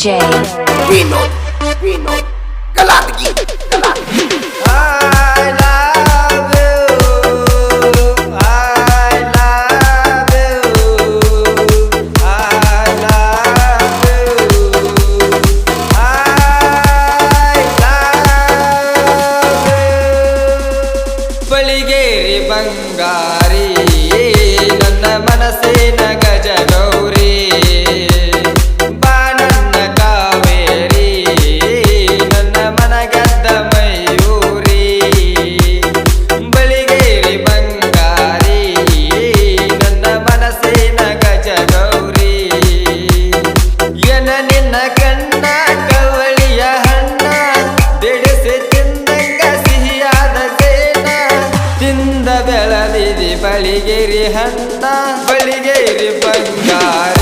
DJ Vinod Vinod Galatigi Galatigi ಗಳಿಗೇರಿ ಹಂತ ಬಳಿಗೇರಿ ಬಂಗಾರ.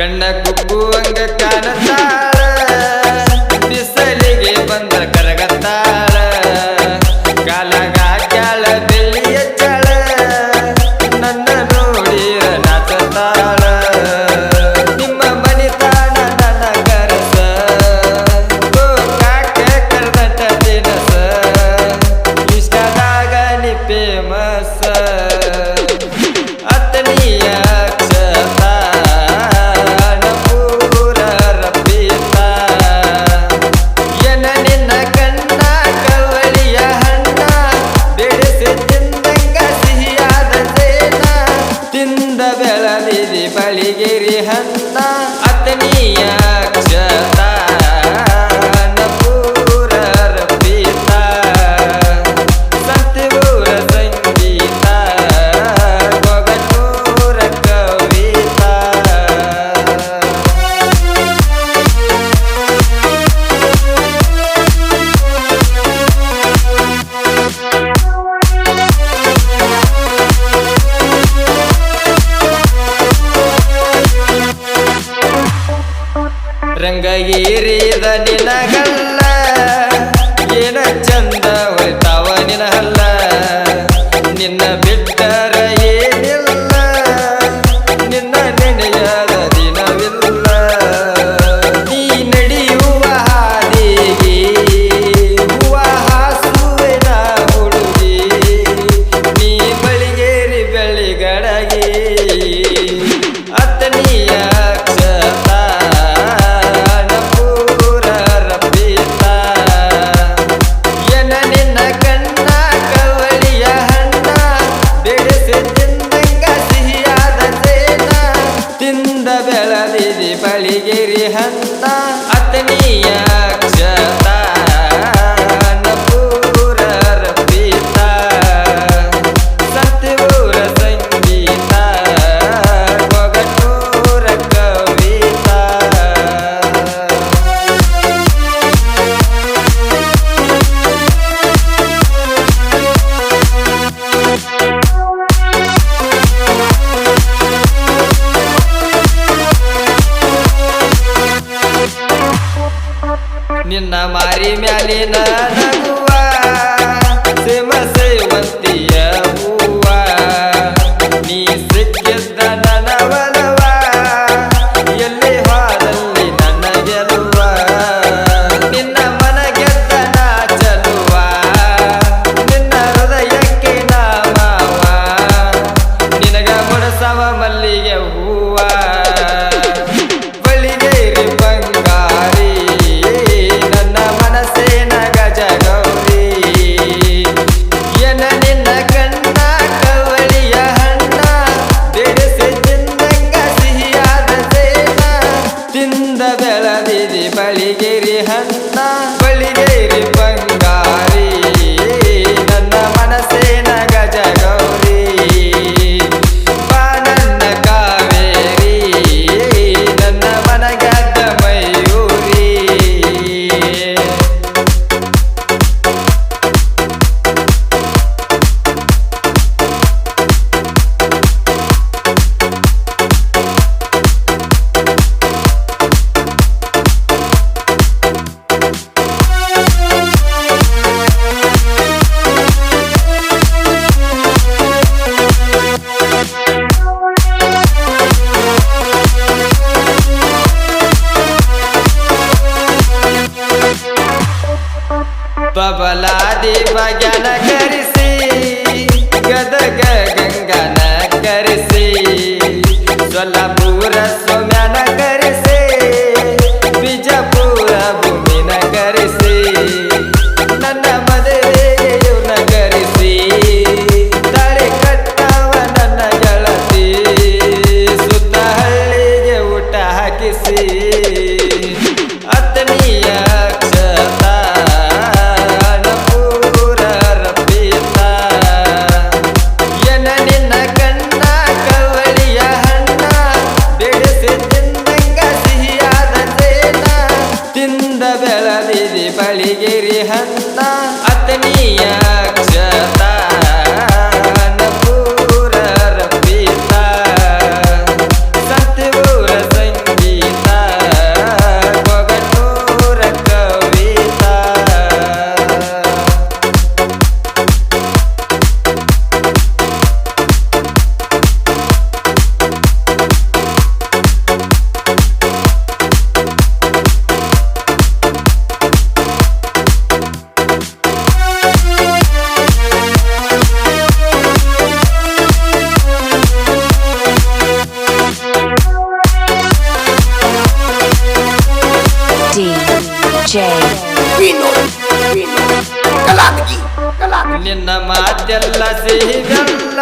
ಕಂಡ ಕುಕ್ಕುವಂಗ ಕಾಣತಾರ ಬಿಸಲಿಗೆ ಬಂದ ಕರಗತ್ತಾರ. ಗಿರಿ and ನಿನ್ನ ಮಾರಿ ಮ್ಯಾಲಿನ ನಗುವ ಕಲಾತ್ಗಿ ಕಲಾ ನಿನ್ನ ಮಾತೆಲ್ಲ ಸಿಹಿಗಲ್ಲ.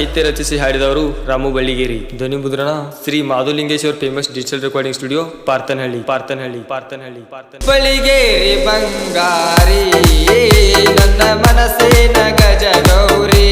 ಸಾಹಿತ್ಯ ರಚಿಸಿ ಹಾಡಿದವರು ರಾಮು ಬಳ್ಳಿಗೇರಿ. ಧ್ವನಿ ಮುದ್ರಣ Shri Madhulingeshwar famous digital recording studio Parthanahalli Parthanahalli Parthanahalli Parthana Baligeri ಬಂಗಾರಿ, ನನ್ನ ಮನಸ್ಸೇ ಗಜ ಗೌರಿ